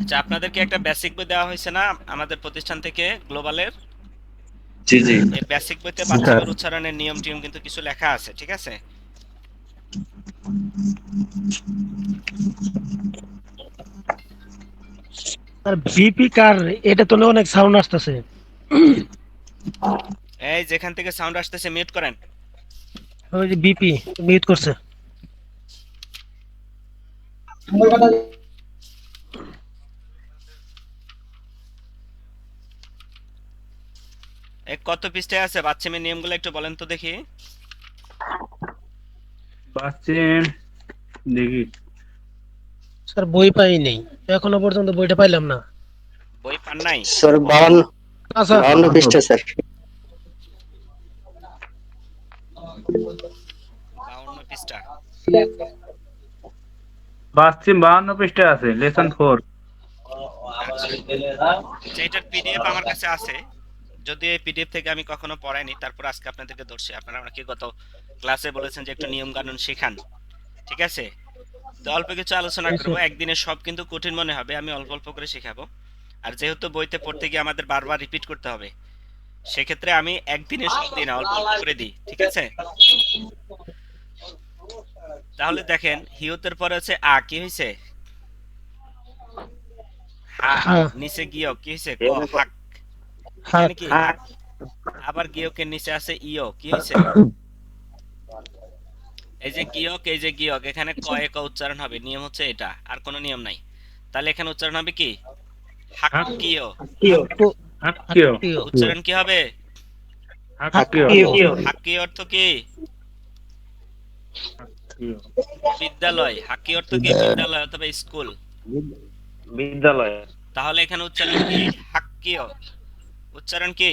আচ্ছা আপনাদেরকে একটা বেসিক বই দেওয়া হয়েছে না আমাদের প্রতিষ্ঠান থেকে গ্লোবালের? জি জি। এই বেসিক বইতে বাচ্চাদের উচ্চারণের নিয়ম টিয়ম কিন্তু কিছু লেখা আছে ঠিক আছে? আর বিপি কার? এটা তো অনেক সাউন্ড আসতেছে। এই যেখান থেকে সাউন্ড আসতেছে মিউট করেন। ওই যে বিপি মিউট করছে। কত পৃষ্ঠায় আছে? বাচ্চা মেয়ে নিয়মগুলো একটু বলেন তো দেখি। পাচ্ছেন দেখি। স্যার বই পাই নেই। এখনও পর্যন্ত বইটা পাইলাম না। বই পান নাই? স্যার বাউন্ন আচ্ছা বাউন্ন পৃষ্ঠা স্যার। বাউন্ন পৃষ্ঠা। পাচ্ছেন বাহান্ন পৃষ্ঠা আছে লেসন ফোর। আচ্ছা। এটার পিডিএফ আমার কাছে আছে। যদি এই পিডিএফ থেকে আমি কখনো পড়াইনি তারপর আজকে আপনাদেরকে ধরছি। আপনারা আমাকে গত ক্লাসে বলেছেন যে একটু নিয়ম কানুন শেখান ঠিক আছে? তো অল্প কিছু আলোচনা করব। একদিনে সব কিন্তু কঠিন মনে হবে আমি অল্প অল্প করে শেখাবো। আর যেহেতু বইতে পড়তে গিয়ে আমাদের বারবার রিপিট করতে হবে সেক্ষেত্রে আমি একদিনে সব দিই না অল্প অল্প করে দিই ঠিক আছে? তাহলে দেখেন হিয়তের পরে হচ্ছে আ কি হয়েছে হ্যাঁ। নিচে গিয়ে কি হয়েছে হ্যাঁ কি হাক আবার গিয়কের নিচে আছে ইয় কি হয়েছে? এই যে গিয়ক এই যে গিয়ক এখানে ক এক উচ্চারণ হবে নিয়ম হচ্ছে এটা আর কোনো নিয়ম নাই। তাহলে এখানে উচ্চারণ হবে কি? উচ্চারণ কি হবে? হাক্কি অর্থ কি? বিদ্যালয়। হাক্কি অর্থ কি? বিদ্যালয়। অথবা স্কুল। বিদ্যালয়। তাহলে এখানে উচ্চারণ কি? হাক্কিয়। উচ্চারণ কি?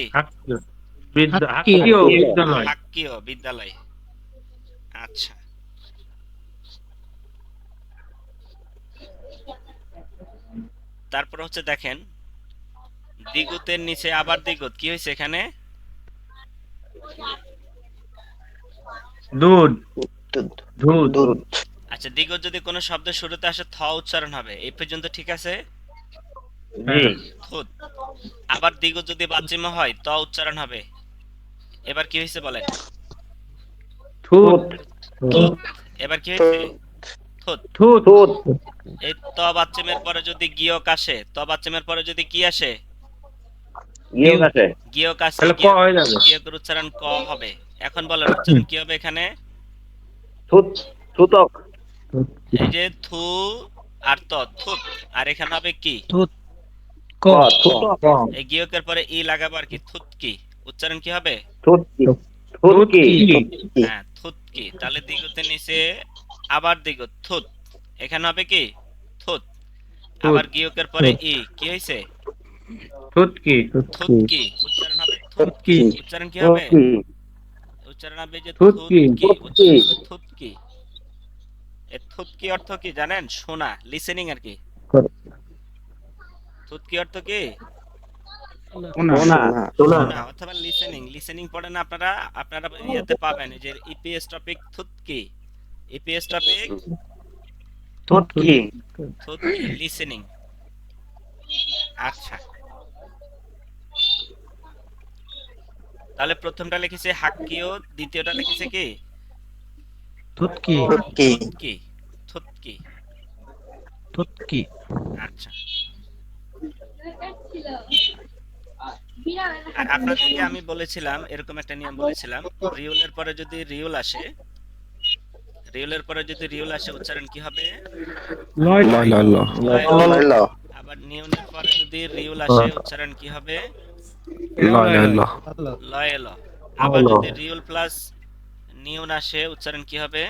হাক্কিও। বিদ্যালয়। আচ্ছা। তারপর হচ্ছে দেখেন দ্বিগুতের নিচে আবার দ্বিগুত কি হয়েছে এখানে? দুধ। দুধ। দুধ আচ্ছা দ্বিগুত যদি কোনো শব্দের শুরুতে আসে থ উচ্চারণ হবে। এই পর্যন্ত ঠিক আছে? জি। থুত আবার দ্বিগুত যদি বাচ্চিম হয় ত উচ্চারণ হবে। এবার কি হয়েছে বলেন? থুত এবার কি হয়েছে? থুত থুত এই ত বাচ্চিমের পরে যদি গিয়ক আসে ত বাচ্চিমের পরে যদি কি আসে? গিয়ক আসে। তাহলে ক হয়ে যাবে। গিয়কের উচ্চারণ ক হবে। এখন বলেন উচ্চারণ কি হবে এখানে? থুত থুতক। এই যে থু আর ত থুত। আর এখানে হবে কি? এই গিয়কের পরে ই লাগাবো আর কি থুত কি উচ্চারণ কি হবে? থুত থুত হ্যাঁ তাহলে দ্বিগুতের নিচে আবার দ্বিগুত থুত। এখানে হবে কি? থুত। আবার গিয়কের পরে ই কি হয়েছে থুত কি থুত কি উচ্চারণ হবে থুত কি উচ্চারণ কি হবে? উচ্চারণ হবে যে থুত কি? উচ্চারণ হবে থুত কি এ থুত কি অর্থ কি জানেন? শোনা লিসেনিং আর কি। অর্থ কি? শোনা শোনা শোনা শোনা অথবা লিসেনিং লিসেনিং পড়েন আপনারা আপনারা ইয়েতে পাবেন যে EPS topic thought EPS topic thought কি? লিসেনিং আচ্ছা। তাহলে প্রথমটা লিখেছে হাক্কিও দ্বিতীয়টা লিখেছে কি। আচ্ছা। আর আপনাদেরকে আমি বলেছিলাম এরকম একটা নিয়ম বলেছিলাম রিউলের পরে যদি রিউল আসে রিউলের পরে যদি রিউল আসে উচ্চারণ কি হবে? আবার নিউনের পরে যদি রিউল আসে উচ্চারণ কি হবে? লয় লয় লয় আবার যদি রিউল প্লাস নিউন আসে উচ্চারণ কি হবে?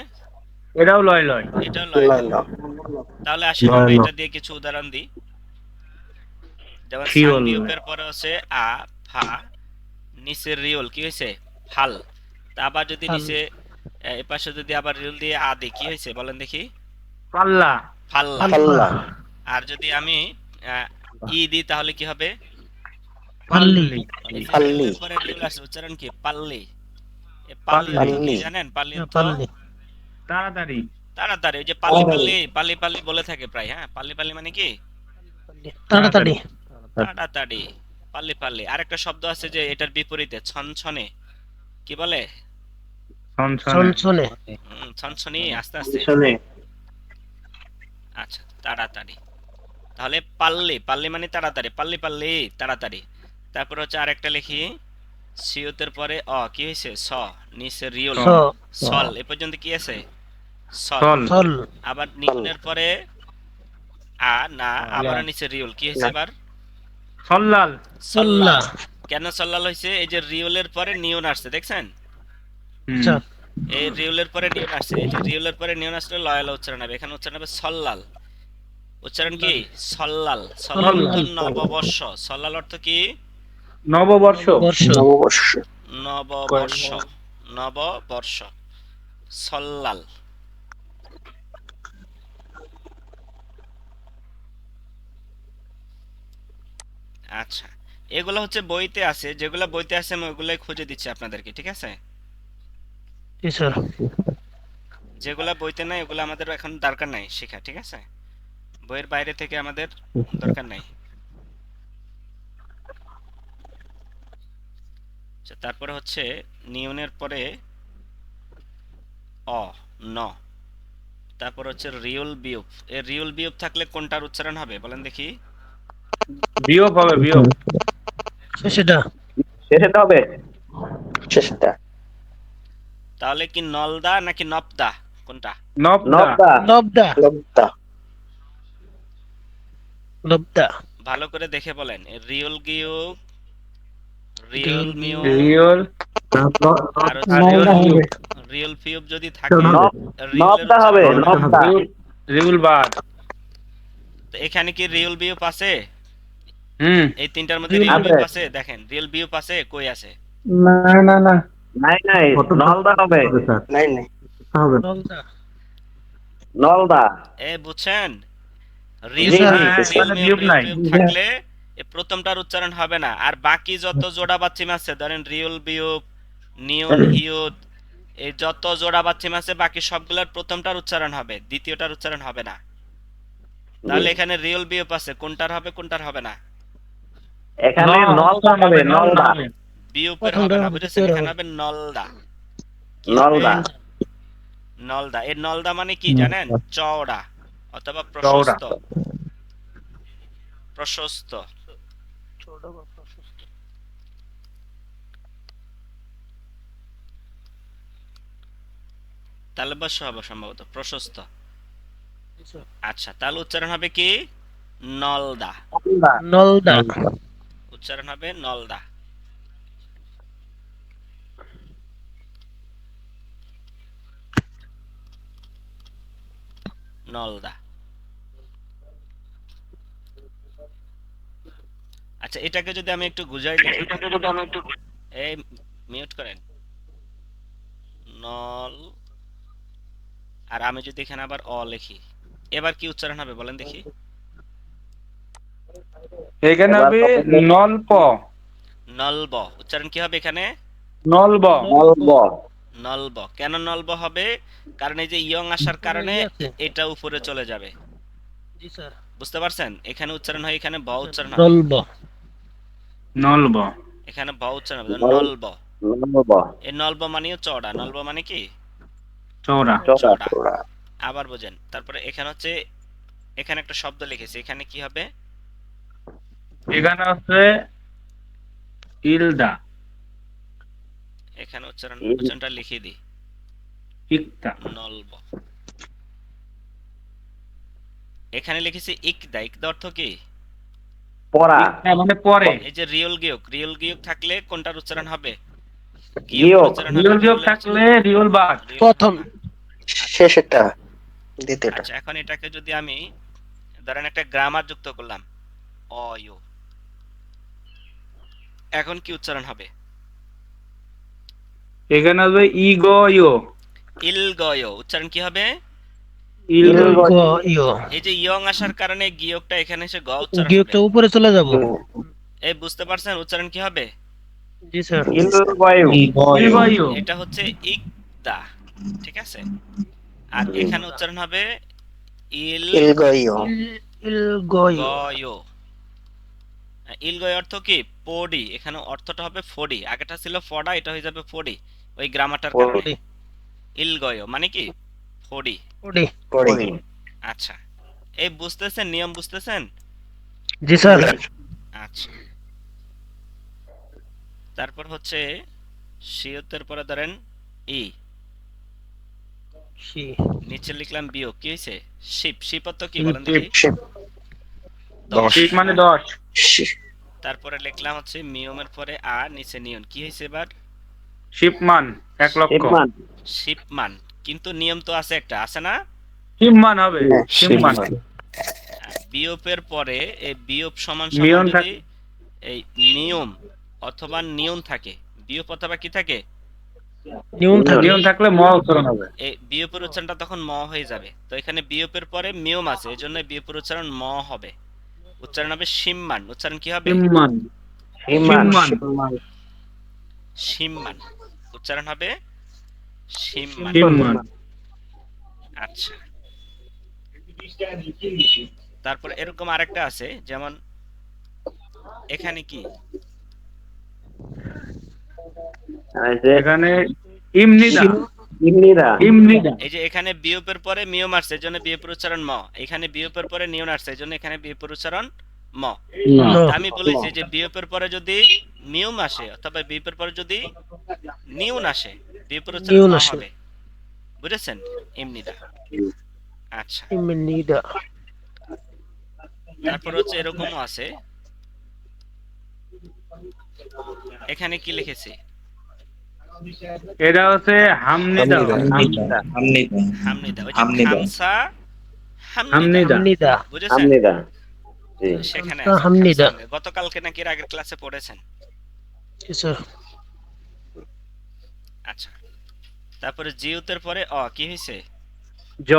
এটাও লয় লয় এটাও লয়। তাহলে আসলে এটা দিয়ে কিছু উদাহরণ দিই। যেমন রিউল। পরে হচ্ছে আ ফা নিচে রিউল কি হয়েছে? ফাল। তা আবার যদি নিচে এ, এ পাশে যদি আবার রিউল দিয়ে আ দিই কি হয়েছে? বলেন দেখি। পাল্লা ফাল্লা। পাল্লা আর যদি আমি ই দিই তাহলে কি হবে? পাল্লি। পাল্লি। পরে আসে উচ্চারণ কি? পাল্লি। পাল্লি কি পাল্লি। জানেন পাল্লি পাল্লি। তাড়াতাড়ি। তাড়াতাড়ি ওই যে পাল্লি পাল্লি। পাল্লি পাল্লি পাল্লি বলে থাকে প্রায় হ্যাঁ? পাল্লি পাল্লি মানে কি? তাড়াতাড়ি। তাড়াতাড়ি পাল্লি পাল্লি। আরেকটা শব্দ আছে যে এটার বিপরীতে ছনছনে। কি বলে? ছনছনে। আস্তে আস্তে। আচ্ছা তাড়াতাড়ি। তাহলে পাল্লি পাল্লি মানে তাড়াতাড়ি পাল্লি পাল্লি তাড়াতাড়ি। তারপর হচ্ছে আরেকটা লিখি। সিউতের পরে অ কি হয়েছে? স নিচে রিওল। সল এ পর্যন্ত কি আছে? সল। আবার নিউনের পরে আ না আবার নিচে রিওল। কি হয়েছে এবার? সল্লাল। চল্লা কেন সল্লাল হয়েছে এই যে রিওলের পরে নিউন আসছে দেখছেন? আচ্ছা। এই রিওলের পরে নিউন আসছে। এই যে রিওলের পরে নিউন আসলে লয়াল উচ্চারণ হবে। এখানে উচ্চারণ হবে সল্লাল। উচ্চারণ কি? সল্লাল। সল্লাল নববর্ষ। সল্লাল অর্থ কি? নববর্ষ। বর্ষ নববর্ষ। নববর্ষ। নববর্ষ। সল্লাল। আচ্ছা। এগুলো হচ্ছে বইতে আছে যেগুলো বইতে আছে আমি ওগুলাই খুঁজে দিচ্ছি আপনাদেরকে ঠিক আছে? জি স্যার। যেগুলা বইতে নাই ওগুলো আমাদের এখন দরকার নাই শেখা ঠিক আছে? বইয়ের বাইরে থেকে আমাদের দরকার নাই। আচ্ছা, তারপরে হচ্ছে নিউনের পরে অ ন। তারপর হচ্ছে রিউল বিয়োগ। এই রিউল বিয়োগ থাকলে কোনটার উচ্চারণ হবে? বলেন দেখি। বিয়োগ হবে বিয়োগ। সেটা শেষেটা হবে? শেষেটা। তাহলে কি নলদা নাকি নপদা কোনটা? নবদা। নবদা। ভালো করে দেখে বলেন। গিয়োগ মিউ রিয়ল আর হচ্ছে রিয়ল বিয়োগ রিউল ফিউব যদি থাকে নবদা হবে নবদা। রিয়ল- রিয়ল বাদ। এখানে কি রিয়েল বিউপ আছে? হুম। এই তিনটার মধ্যে রিয়েল। বিউপ আছে দেখেন রিয়েল বিউপ আছে কই আছে? না না না। নাই নাই নলদা হবে। নাই নাই। লবদা নলদা। নলদা। এ বুঝছেন। থাকলে প্রথমটার উচ্চারণ হবে না। আর বাকি যত জোড়া বাচ্চিম আছে ধরেন রিয়েল বিউপ নিয়ন হিউদ এই যত জোড়া বাচ্চিম আছে বাকি সবগুলোর প্রথমটার উচ্চারণ হবে দ্বিতীয়টার উচ্চারণ হবে না। তাহলে এখানে রিয়েল বিউপ আছে কোনটার হবে কোনটার হবে না। এখানে নলদা হবে নলদা। বিউপের হবে না বুঝেছেন এখানে হবে নলদা। নলদা। নলদা। এর নলদা মানে কি জানেন? চওড়া অথবা প্রশস্ত। প্রশস্ত। তাহলে বর্ষ হবে সম্ভবত প্রশস্ত। আচ্ছা তাহলে উচ্চারণ হবে কি? নলদা। নলদা। উচ্চারণ হবে নলদা। নলদা। আচ্ছা এটাকে যদি আমি একটু গুজাই দিই এটাকে যদি আমি একটু এই মিউট করেন। নল আর আমি যদি এখানে আবার অ লিখি। এবার কি উচ্চারণ হবে বলেন দেখি। এখানে হবে নলপ নলব। উচ্চারণ কি হবে এখানে? নলব। নলব। নলব। কেন নলব হবে? কারণ এই যে ইয়ং আসার কারণে এটা উপরে চলে যাবে। জি স্যার। বুঝতে পারছেন? এখানে উচ্চারণ হয় এখানে ব উচ্চারণ হবে। নলব। নলব। এখানে ব উচ্চারণ হবে নলব। নলব। এই নলব মানেও চওড়া। নলব মানে কি? চৌড়া চড়া চড়া। চড়া আবার বোঝেন। তারপরে এখানে হচ্ছে এখানে একটা শব্দ লিখেছি। এখানে কি হবে? এখানে আছে ইলদা। এখানে উচ্চারণ উচ্চারণটা লিখে দিই। ইকতা। নলব। এখানে লিখেছি ইকদা। ইকদা অর্থ কি? পড়া। মানে পরে এই যে রিয়েল গিয়ক। রিয়েল গিয়ক থাকলে কোনটার উচ্চারণ হবে? গিয়ক। রিয়ল রিয়েলের থাকলে রিয়ল বাদ প্রথম। শেষেরটা দ্বিতীয়টা। আচ্ছা এখন এটাকে যদি আমি ধরেন একটা গ্রামার যুক্ত করলাম। অয়ু এখন কি উচ্চারণ হবে? এখানে হবে ইগো ইও ইলগয়। উচ্চারণ কি হবে? ইলগো গ ইয় এই যে ইয়ং আসার কারণে গিয়কটা এখানে এসে গ উচ্চারণ গিয়কটা উপরে চলে যাব। এই বুঝতে পারছেন উচ্চারণ কি হবে? জি স্যার। ইলবায়ু ইগো ইও এটা হচ্ছে ইকদা ঠিক আছে? আর এখানে উচ্চারণ হবে ইল ইলগয়ু। ইলগয়। গয় ইলগয় অর্থ কি? পডি। এখানে অর্থটা হবে ফডি। আগেটা ছিল ফডা এটা হয়ে যাবে ফডি। ওই গ্রামারটার কারণে। ইলগয় মানে কি? ফডি। পড়ি আচ্ছা। এই বুঝতেছেন? নিয়ম বুঝতেছেন? জি স্যার। আচ্ছা। তারপর হচ্ছে সিয়তের পরে ধরেন ই। সি নিচে লিখলাম বিয়োগ। কি হয়েছে শিপ। শিপ অর্থ কি বলেন দেখি। দশ ঠিক মানে দশ। শি- তারপরে লিখলাম হচ্ছে মিয়মের পরে আ নিচে নিয়ন কি হয়েছে এবার? শিবমান এক লক্ষ। শিপমান। কিন্তু নিয়ম তো আছে একটা। আছে না? শিবমান হবে। হ্যাঁ, শিবমান। বিয়োপের পরে এই বিয়োপ সমান সমান যদি এই নিয়ম অথবা নিয়ন থাকে বিয়োপ অথবা কি থাকে? নিয়ম থাকে নিয়ম। থাকলে ম উচ্চারণ হবে। এই বিয়োপের উচ্চারণটা তখন ম হয়ে যাবে। তো এখানে বিয়োপের পরে মিয়ম আছে এই জন্য বিয়োপের উচ্চারণ ম হবে। উচ্চারণ হবে সিম্মান উচ্চারণ কি হবে? শিবমান শিবমান। সিম্মান উচ্চারণ হবে সিম্মান আচ্ছা। তারপর এরকম আরেকটা আছে যেমন এখানে কি? এখানে ইমনিদা। ইমনিরা। ইমনিদা এই যে এখানে বিয়োপের পরে মিয়ম আসছে এই জন্য বিয়োপের উচ্চারণ ম। এখানে বিয়োপের পরে নিয়ন আসছে এই জন্য এখানে বিয়োপের উচ্চারণ ম। আমি বলেছি যে বিয়োপের পরে যদি মিয়ম আসে অথবা বিয়োপের পরে যদি নিউন আসে বিয়োপের উচ্চারণ। হবে। বুঝেছেন? এমনিদা আচ্ছা। ইমনিদা তারপর হচ্ছে এরকমও আছে। এখানে কি লিখেছে? এটা হচ্ছে হামনিদা। হামনিদা। হামনিদা। হামনিদা। হামনিদা। হামনিদা। হামনিদা। ইমনিদা বুঝেছেন? হামনিদা। জি। সেখানে হামনিদা। গতকালকে নাকি এর আগের ক্লাসে পড়েছেন? স্যার। আচ্ছা। তারপরে জিউতের পরে অ কি হয়েছে জ।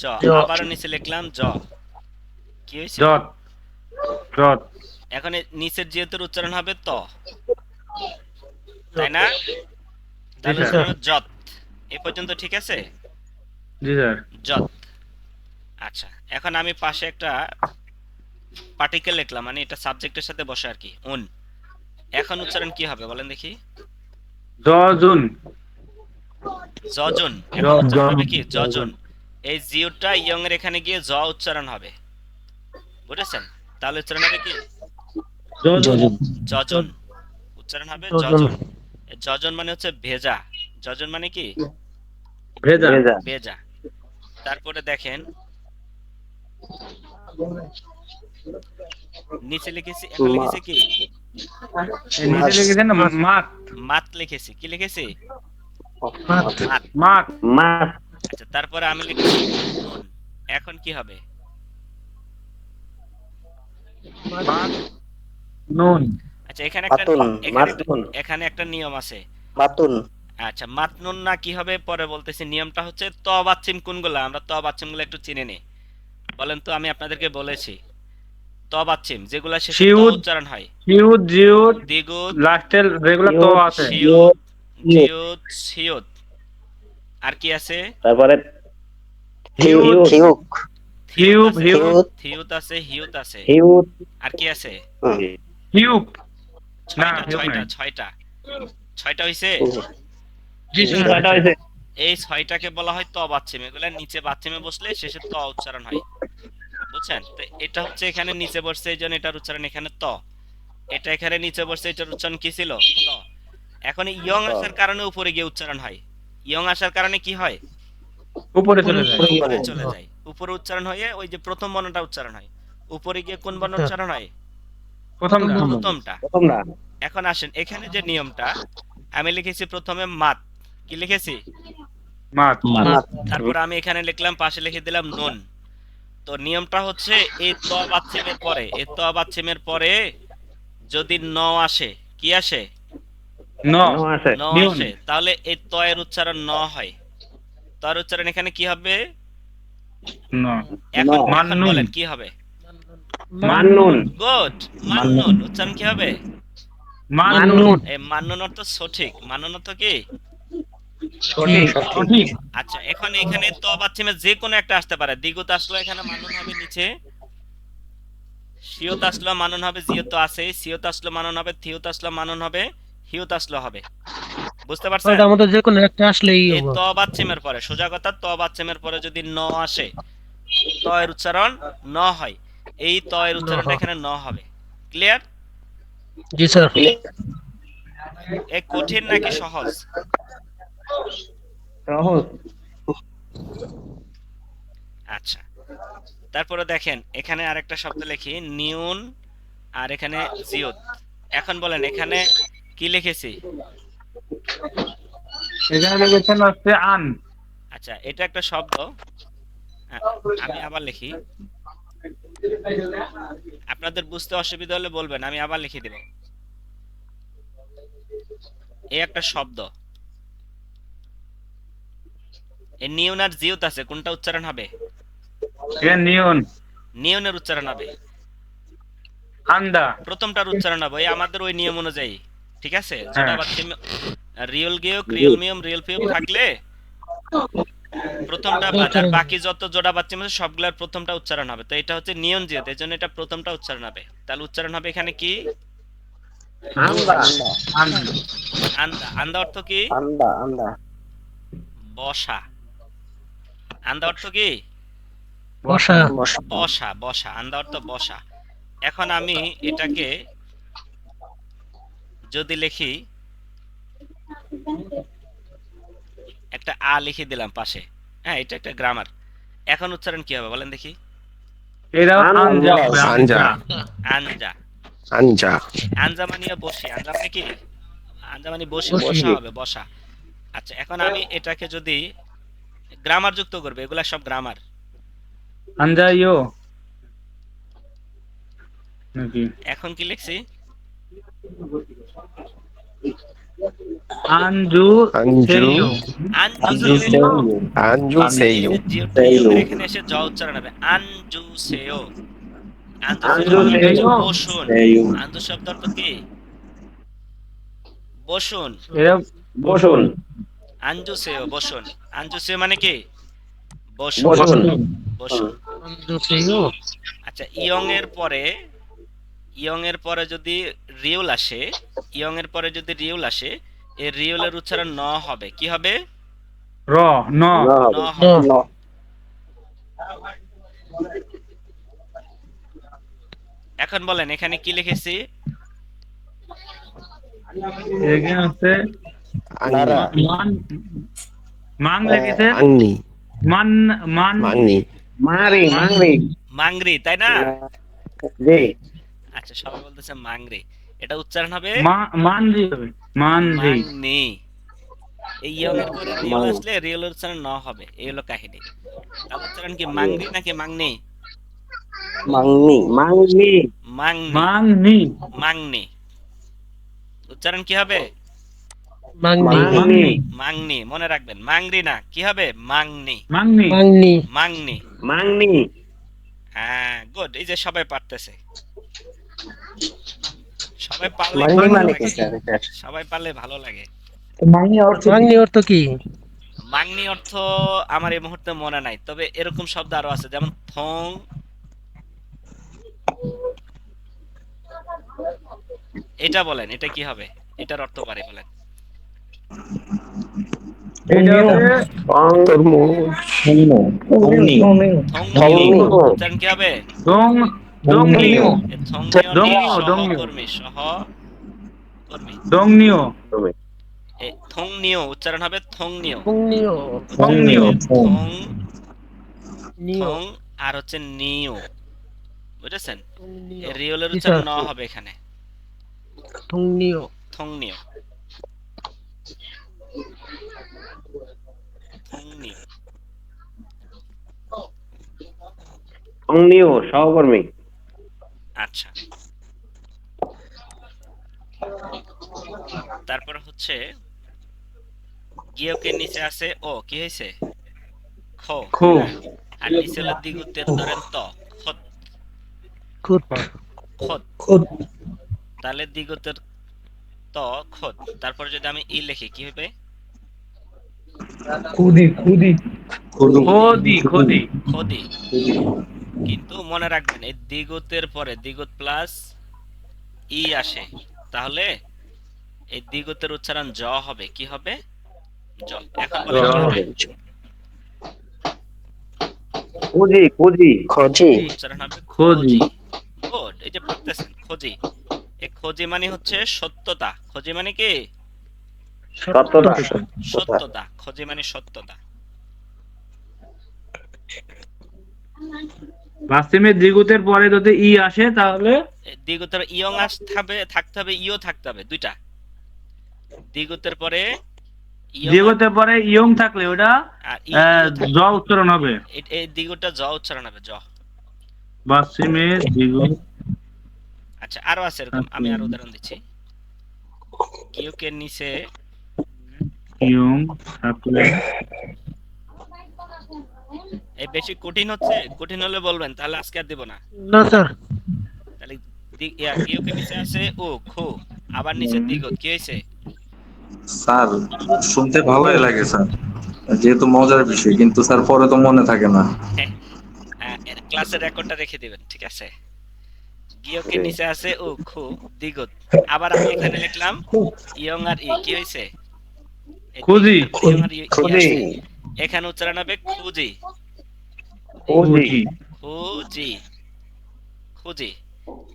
জ। জ। আবারও নিচে লিখলাম জ। কি হয়েছে জত জত এখন নিচের জিউতের উচ্চারণ হবে ত। তাই না? তাহলে যত এই পর্যন্ত ঠিক আছে? জি স্যার। যত আচ্ছা এখন আমি পাশে একটা পার্টিকেল লিখলাম মানে এটা সাবজেক্টের সাথে বসে আর কি উন। এখন উচ্চারণ কি হবে বলেন দেখি। জজুন হবে কি? জজন এই জিওটা ইয়ং এর এখানে গিয়ে জ উচ্চারণ হবে। বুঝেছেন? তাহলে উচ্চারণ হবে কি? জজুন উচ্চারণ হবে। যজন মানে হচ্ছে ভেজা। যজন মানে কি? ভেজা। ভেজা। তারপরে দেখেন নিচে লিখেছি এখন লিখেছি কি? নিচে লিখেছেন মাত। মাত লিখেছি। কি লিখেছি? মাত। মাত। মাত। আচ্ছা তারপরে আমি লিখেছি এখন কি হবে? মাত। নুন। আচ্ছা এখানে একটা মাতুন এখানে একটা- নিয়ম আছে। মাতুন। আচ্ছা মাতনুন না কি হবে? পরে বলতেছি নিয়মটা হচ্ছে ত বাচ্চিম কোনগুলো আমরা ত বাচ্চিমগুলো একটু চিনে নি বলেন তো আমি আপনাদেরকে বলেছি। ত বাচ্চিম যেগুলা শেষে উচ্চারণ হয়। হিউদ জিউদ দ্বিগুত লাস্টের যেগুলো তো আছে। শিউত জিউত সিউত আর কি আছে? তারপরে হিউক আছে, হিউদ থিউত আছে হিউত আছে। হিউক আর কি আছে? হিউব না, ছয়টা ছয়টা ছয়টা। ছয়টা হইছে? জি স্যার এই ছয়টাকে বলা হয় ত বাচ্চিম। এগুলা নিচে বাচ্চিমে বসলে শেষে ত উচ্চারণ হয়। বুঝছেন? তো এটা হচ্ছে এখানে নিচে বসছে এই জন্য এটার উচ্চারণ এখানে ত। এটা এখানে নিচে বসছে এটার উচ্চারণ কি ছিল? ত। এখন ইয়ং। আসার কারণে উপরে গিয়ে উচ্চারণ হয়। ইয়ং আসার কারণে কি হয়? উপরে চলে যায়। উপরে চলে যায়। উপরে উচ্চারণ হয়ে ওই যে প্রথম বর্ণটা উচ্চারণ হয়। উপরে গিয়ে কোন বর্ণ। উচ্চারণ হয়? প্রথম প্রথমটা। প্রথম এখন আসেন এখানে যে নিয়মটা আমি লিখেছি প্রথমে মাত। কি লিখেছি? মাত। তারপর আমি এখানে লিখলাম পাশে লিখে দিলাম নুন। তো নিয়মটা হচ্ছে এই ত বাচ্চিমের পরে এই ত বাচ্চিমের পরে যদি ন আসে কি আসে? ন। আসে। তাহলে এই ত এর উচ্চারণ ন হয়। তর উচ্চারণ এখানে কি হবে? ন। এখন এখন বলেন কি হবে? মান্নুন। গুড মান্নুন উচ্চারণ কি হবে? মান্নুন। এই মান্নুন অর্থ সঠিক। মান্নুন অর্থ কি? সঠিক সঠিক। আচ্ছা এখন এখানে ত বাচ্চিমে যে কোনো একটা আসতে পারে। দ্বিগুত আসলো এখানে মান্নুন হবে নিচে। সিওত আসলো মানন হবে জিওত আছে। সিওত আসলো মানন হবে থিওত আসলো মানন হবে হিওত আসলো হবে। বুঝতে পারছেন? ওটা আমাদের যে কোনো একটা আসলেই হব। ত বাচ্চেমের পরে সোজা কথা ত বাচ্চেমের পরে যদি ন আসে ত এর উচ্চারণ ন হয়। এই ত এর উচ্চারণটা এখানে ন হবে। ক্লিয়ার জি স্যার। এ কঠিন নাকি সহজ? সহজ। আচ্ছা। তারপরে দেখেন এখানে আরেকটা শব্দ লিখি নিউন আর এখানে জিওত এখন বলেন এখানে কি লিখেছি? এখানে লিখেছেন হচ্ছে আন। আচ্ছা এটা একটা শব্দ। আমি আবার লিখি। আপনাদের বুঝতে অসুবিধা হলে বলবেন আমি আবার লিখে দেব। এই একটা শব্দ। এই নিউন আর জিউত আছে কোনটা উচ্চারণ হবে? এ নিয়ন নিউনের উচ্চারণ হবে। আন্দা প্রথমটার উচ্চারণ হবে ওই আমাদের ওই নিয়ম অনুযায়ী ঠিক আছে। যেটা রিয়েল গেও রিয়েল মিয়ম রিয়েল ফিয়ম থাকলে প্রথমটা বাদ আর বাকি যত জোড়া বাচ্চা আছে সবগুলার প্রথমটা উচ্চারণ হবে। তো এটা হচ্ছে নিয়ন এই জন্য এটা প্রথমটা উচ্চারণ হবে। তাহলে উচ্চারণ হবে এখানে কি? আন্দা। আন আন্দা। আন্দা অর্থ কি? আন্দা আন্দা। বসা। আন্দা অর্থ কি? বসা। বসা বসা। আন্দা অর্থ বসা। এখন আমি এটাকে যদি লিখি একটা আ লিখে দিলাম পাশে। হ্যাঁ এটা একটা গ্রামার এখন উচ্চারণ কি হবে বলেন দেখি। এরা আন্দা। আনজা আনজা। আনজা। আনজা। মানে বসি। আনজা মানে কি? আনজা মানে বসি বসি। হবে বসা। আচ্ছা এখন আমি এটাকে যদি গ্রামার যুক্ত করবে এগুলা সব গ্রামার এখন কি লিখছি? আনজু আনজু। সেইয়ো আনজু আঞ্জু সেইও জিওটা এখানে এসে জ উচ্চারণ হবে। আনজু সেও। আনজু আনজু মানে বসুন। আনজু শব্দ অর্থ কি? বসুন। এরা বসুন। আনজু সেও বসুন। আনজু সেও মানে কি? বসুন। বসুন। বসুন। সেইও আচ্ছা ইয়ং এর পরে ইয়ং এর পরে যদি রিউল আসে ইয়ং এর পরে যদি রিউল আসে এই রিউলের উচ্চারণ ন হবে। কি হবে? র ন। ন এখন বলেন এখানে কি লিখেছি? এখানে মান মান মান মান মাংনি। মারি মারি মাংরি তাই না? জি। আচ্ছা সবাই বলতেছে মাংরি। এটা উচ্চারণ হবে? মা- মান জি হবে মান জি এই ইয়ং এর পরে রিয়েল আসলে রিয়েল উচ্চারণ ন হবে এই হলো কাহিনী। তার উচ্চারণ কি মাংরি নাকি মাংনি মাংনি। মাংনি। মাংনি। মাংনি। উচ্চারণ কি হবে? মাংনি। মাংনি। মাংনি মনে রাখবেন। মাংরি না কি হবে? মাংনি। মাংনি। মাংনি। মাংনি। মাংনি। হ্যাঁ গুড এই যে সবাই পারতেছে। সবাই পারলে ভালো মানে লাগে। কি স্যার সবাই পারলে ভালো লাগে। মাংনি অর্থ মাংনি অর্থ কি? মাংনি অর্থ আমার এই মুহূর্তে মনে নাই তবে এরকম শব্দ আরও আছে যেমন থং। এটা বলেন এটা কি হবে? এটার অর্থ পারে বলেন। থং কি হবে? দংনিও। উচ্চারণ হবে থং থং আর হচ্ছে নিও বুঝেছেন রিওলের উচ্চারণ ন হবে এখানে সহকর্মী আচ্ছা। তারপর হচ্ছে গিয়কের নিচে আছে ও কি হয়েছে? খ। খো। আর নিচে হলো দ্বিগুতের ধরেন ত খত। খুদ খত। খুদ তাহলে দ্বিগুতের ত খত। তারপর যদি আমি ই লিখি কি হবে? খুদি। খুদি খোদি। খোদি। খদি। কিন্তু মনে রাখবেন এই দ্বিগুতের পরে দ্বিগুত প্লাস ই আসে। তাহলে এই দ্বিগুতের উচ্চারণ জ হবে। কি হবে? জ। এখন। খুঁজি খুঁজি। খোঁজি। উচ্চারণ হবে খোঁজি। গুড এই যে পড়তেছেন খোঁজি। এই খোঁজি মানে হচ্ছে সত্যতা। খোঁজি মানে কি? সত্যতা। সত্যতা। খোঁজি মানে সত্যতা। বাসিমের দ্বিগুতের পরে যদি ই আসে তাহলে দ্বিগুতের ইয়ং আসতে হবে থাকতে হবে ইও থাকতে হবে দুইটা। দ্বিগুতের পরে দ্বিগুতের পরে ইয়ং থাকলে ওটা। জ উচ্চারণ হবে। এই- দ্বিগুটা জ উচ্চারণ হবে জ। বাসিমের দ্বিগুত আচ্ছা আরও আছে এরকম আমি আরও উদাহরণ দিচ্ছি। কিউকের নিচে ইয়ং থাকলে এই বেশি কঠিন হচ্ছে কঠিন হলে বলবেন তাহলে আজকে আর দিব না। না স্যার। তাহলে দি- ইয়া, কিউকের নিচে আছে ও খো আবার নিচে দ্বিগুত কি হয়েছে? স্যার শুনতে ভালোই লাগে স্যার। যেহেতু মজার বিষয় কিন্তু স্যার পরে তো মনে থাকে না। হ্যাঁ, ক্লাসের রেকর্ডটা রেখে দিবেন ঠিক আছে? গিয়কের নিচে আছে ও খু দ্বিগুত আবার আমি এখানে লিখলাম ইয়ং আর ই কি হয়েছে? খুঁজি। খুঁজি। এখানে উচ্চারণ হবে খুঁজি। খুঁজি। খুঁজি। খুঁজি।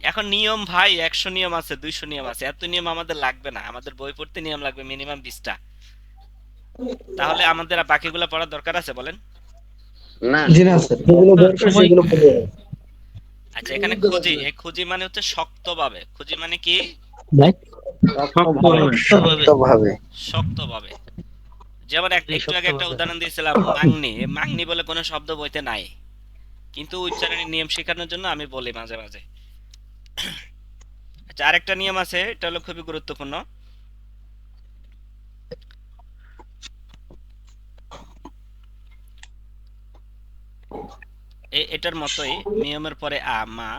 এখন নিয়ম ভাই একশো নিয়ম আছে দুইশো নিয়ম আছে। এত নিয়ম আমাদের লাগবে না। আমাদের বই পড়তে নিয়ম লাগবে মিনিমাম বিশটা। তাহলে আমাদের আর বাকিগুলো পড়ার দরকার আছে বলেন? না। জি না স্যার যেগুলো দরকার সেগুলো পড়ে আচ্ছা এখানে খুঁজি। এই খুঁজি মানে হচ্ছে শক্তভাবে। খুঁজি মানে কি? শক্তভাবে। শক্তভাবে। শক্তভাবে। যেমন এক- একটু আগে একটা উদাহরণ দিয়েছিলাম মাংনি মাংনি বলে কোনো শব্দ বইতে নাই। কিন্তু উচ্চারণের নিয়ম শেখানোর জন্য আমি বলি মাঝে মাঝে। আচ্ছা আরেকটা নিয়ম আছে এটা হলো খুবই গুরুত্বপূর্ণ। এটার মতোই নিয়মের পরে আ মা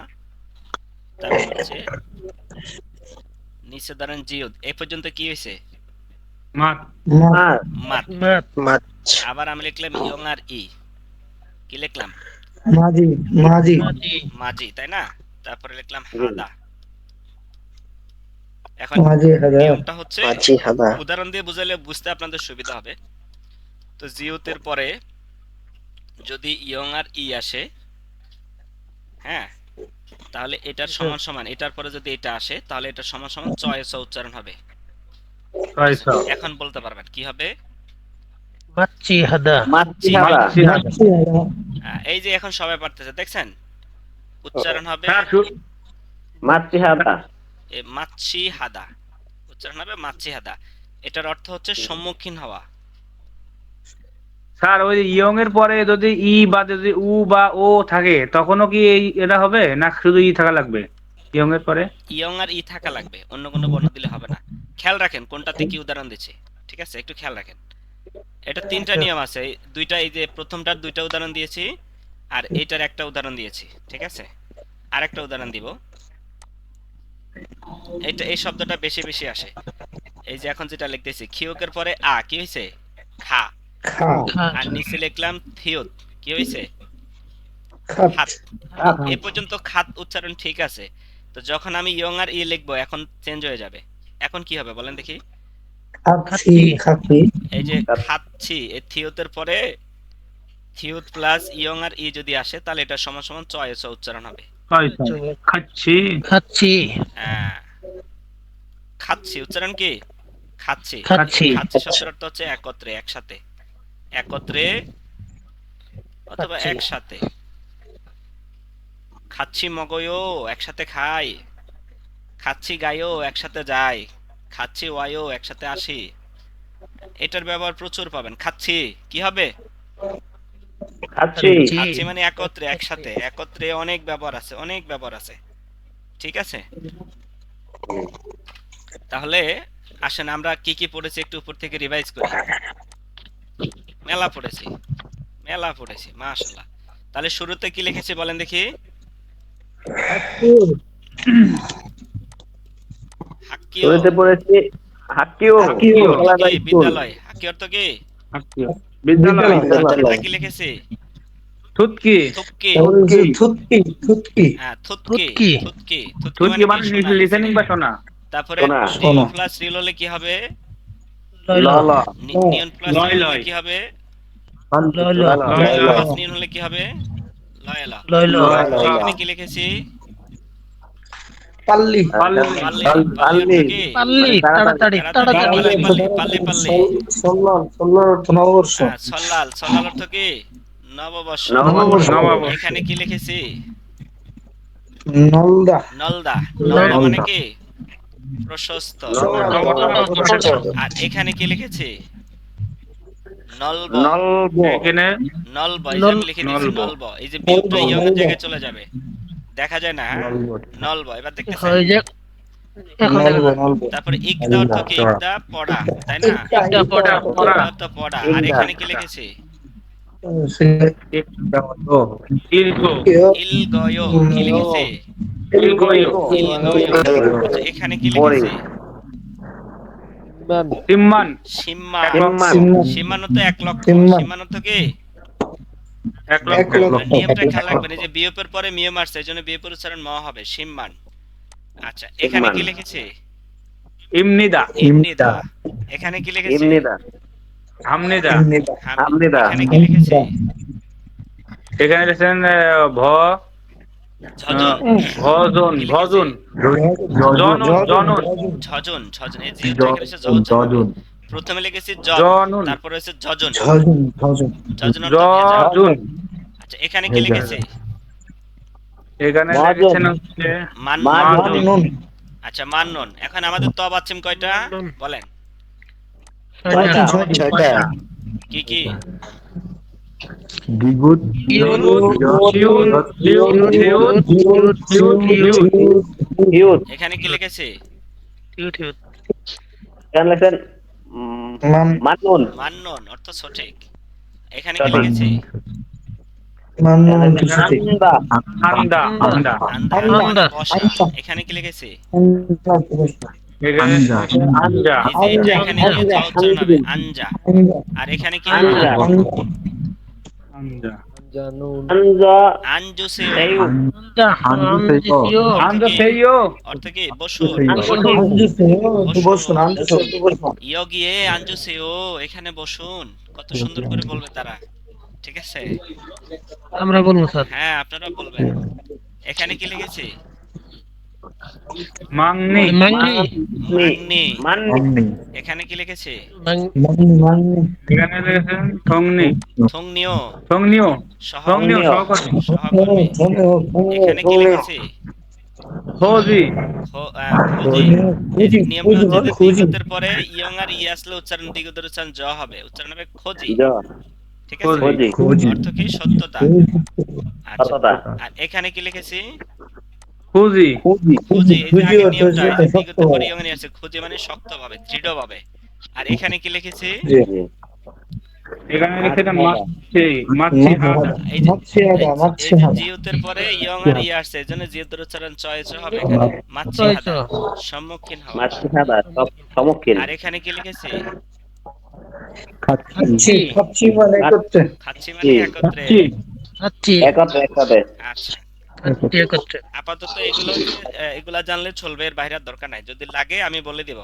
তারপর হচ্ছে নিচে ধরেন জিওদ এই পর্যন্ত কি হয়েছে? মাত। মাত। মাত। আবার আমি লিখলাম ইয়ং আর ই। কি লিখলাম? মাঝি মাঝি। মাঝি। তাই না? তারপরে লিখলাম হাদা। এখন নিয়মটা হচ্ছে উদাহরণ দিয়ে বুঝালে বুঝতে আপনাদের সুবিধা হবে। তো জিওতের পরে যদি ইয়ং আর ই আসে হ্যাঁ? তাহলে এটার সমান সমান। এটার পরে যদি এটা আসে তাহলে এটার সমান সমান চয়েস উচ্চারণ হবে। এখন বলতে পারবেন কি হবে? আহ, এই যে এখন সবাই পারতেছে দেখছেন? উচ্চারণ হবে হাদা। উচ্চারণ হবে এটার অর্থ হচ্ছে সম্মুখীন হওয়া। স্যার ওই ইয়ং এর পরে যদি ই বা যদি উ বা ও থাকে তখনও কি এই এটা হবে? না শুধু ই থাকা লাগবে? ইয়ং এর পরে? ইয়ং আর ই থাকা লাগবে অন্য কোনো বর্ণ দিলে হবে না। খেয়াল রাখেন কোনটাতে কি উদাহরণ দিচ্ছে ঠিক আছে? একটু খেয়াল রাখেন। এটা তিনটা নিয়ম আছে দুইটা এই যে প্রথমটার দুইটা উদাহরণ দিয়েছি আর এইটার একটা উদাহরণ দিয়েছি ঠিক আছে? আর একটা উদাহরণ দিব। এটা এই শব্দটা বেশি বেশি আসে। এই যে এখন যেটা লিখতেছি খিওকের পরে আ কি হয়েছে খা। খা। আর নিচে লিখলাম থিয়ত কি হয়েছে খাত। এ পর্যন্ত খাত উচ্চারণ ঠিক আছে তো যখন আমি ইয়ং আর ই লিখব এখন চেঞ্জ হয়ে যাবে। এখন কি হবে বলেন দেখি। খাচ্ছি খাচ্ছি। এই যে খাচ্ছি এই থিয়তের পরে থিয়ত প্লাস ইয়ং আর ই যদি আসে তাহলে এটা সমান সমান চয়েস উচ্চারণ হবে। খাচ্ছি। খাচ্ছি। হ্যাঁ। খাচ্ছি উচ্চারণ কি? খাচ্ছি। খাচ্ছি। খাচ্ছি শব্দের অর্থ হচ্ছে একত্রে একসাথে। একত্রে অথবা একসাথে। খাচ্ছি মগয়ও একসাথে খাই। খাচ্ছি গায়ও একসাথে যাই। খাচ্ছি ওয়াইও একসাথে আসি। এটার ব্যবহার প্রচুর পাবেন। খাচ্ছি। কি হবে? খাচ্ছি। খাচ্ছি মানে একত্রে একসাথে। একত্রে অনেক ব্যবহার আছে অনেক ব্যবহার আছে। ঠিক আছে? তাহলে আসেন আমরা কি কি পড়েছি একটু উপর থেকে রিভাইজ করি। মেলা পড়েছি। মেলা পড়েছি মাশাআল্লাহ। তাহলে শুরুতে কি লিখেছি বলেন দেখি। হাক্কিও। পড়েছি হাকিও হাকিও। বিদ্যালয়। হাক্কি অর্থ কি? খাচ্ছি। বিদ্যালয়। বিদ্যালয়। কি লিখেছি? থুতকি। থুপকি থুতকি। থুতকি। হ্যাঁ থুতকি। থুতকি। থুতকি। থুতকি মানে লিসেনিং বা শোনা? তারপরে প্লাস রিল হলে কি হবে? নিয়ন প্লাস কি হবে? নিয়ন হলে কি হবে? লয় ল লয়। লয় লয়। এখানে কি লিখেছি? পাল্লি। পাল্লি। পাল্লি। তাড়াতাড়ি তাড়াতাড়ি। পাল্লি পাল্লি সল্লাল সল্লাল অর্থ নববর্ষ। হ্যাঁ, সল্লাল সল্লাল অর্থ কি? নববর্ষ। নববর্ষ। নববর্ষ। এখানে কি লিখেছি? নলদা। নলদা। নলদা। মানে কি? প্রশস্ত। আর এখানে কি লিখেছি? নলব। নলব। এখানে? নলব। এই যে আমি নল- লিখে দিয়েছি নলব। নলব। এই যে বিয়োগটা ইয়ংয়ের জায়গায় চলে যাবে। দেখা যায় না হ্যাঁ? নলব। এবার দেখতেছেন। হয় তারপরে ইকদা অর্থ কি? ইকদা পড়া তাই না? একটা পড়া পড়া। অর্থ পড়া। আর এখানে কি লিখেছি? আচ্ছা, এখানে কি লিখেছি? সিম্মান। সিম্মা সিম্মান। সীমান তো এক লক্ষ। সিম্মান। তো কি? এক লক্ষ। নিয়মটা খেয়াল রাখবেন এই যে বিয়োগের পরে মিয়ম আসছে এই জন্য বিয়োগের উচ্চারণ ম হবে সিম্মান আচ্ছা এখানে কি লিখেছে? ইমনিদা। ইমনিদা। এখানে কি লিখেছে? ইমনিদা। হামনিদা। হামনিদা। এখানে কি লিখেছে? এখানে লিখেছেন আহ, ভ ভজন ভজন। জনন ঝজন ঝজন এই যে প্রথমে লিখেছি জ জনুন। তারপরে হচ্ছে ঝজন ঝজন ঝজন ঝজন অর্থ ভেজা। জজুন আচ্ছা এখানে কি লিখেছে এখানে লিখেছেন হচ্ছে মান আচ্ছা মান্নন এখন আমাদের তব আছেন কয়টা বলেন ছয়টা ছয়টা কি কি। ইউথ এখানে কি লিখেছে ঠিক ঠিক কেন লেখেন উম, মান মানুন মান্নন অর্থ সঠিক এখানে কি লিখেছে। এখানে কি লিখেছে আর এখানে কি আঞ্জা আঞ্জা আঞ্জা আঞ্জুসে সেই সেইও অর্থ কি? বসুন। বসুন। বসুন। ইয় গিয়ে এখানে বসুন। কত সুন্দর করে বলবে তারা। ঠিক আছে? আমরা বলব স্যার। হ্যাঁ আপনারা বলবেন। এখানে কি লিখেছে? মাংনি। মাংনি। মান্নি মান। এখানে কি লিখেছে? মাংনি মাংনি। এখানে লিখেছেন থংনি। থংনিও। থংনিও। থংনিও থংনিও। সহকর্মী। এখানে কি লিখেছে? খুঁজি। হচ্ছে পরে ইয়ং আর ই আসলে উচ্চারণ দিগতের উচ্চারণ জ হবে। উচ্চারণ হবে খোঁজি। ঠিক আছে? খোঁজি। অর্থ কি? সত্যতা। আচ্ছা। আর এখানে কি লিখেছি? খুজি। খুঁজি খুঁজি মানে শক্ত ভাবে। দৃঢ় ভাবে আর এখানে কি লিখেছি? এখানে লিখেছেন মাছি মাছি। জিউতের পরে ইয়ং আর ই আসছে এই জিউতের উচ্চারণ চয় হবে এখানে। মাছি হাদা সম্মুখীন হওয়া। মাছি সাদা সম্মুখীন আর এখানে কি লিখেছে? খাচ্ছি। খাচ্ছি। মানে করতে খাচ্ছি মানে একত্রে। খাচ্ছি। একত্রে একসাথে। আচ্ছা। একত্রে আপাতত এগুলো এগুলা জানলে চলবে এর বাইরে দরকার নাই। যদি লাগে আমি বলে দিব।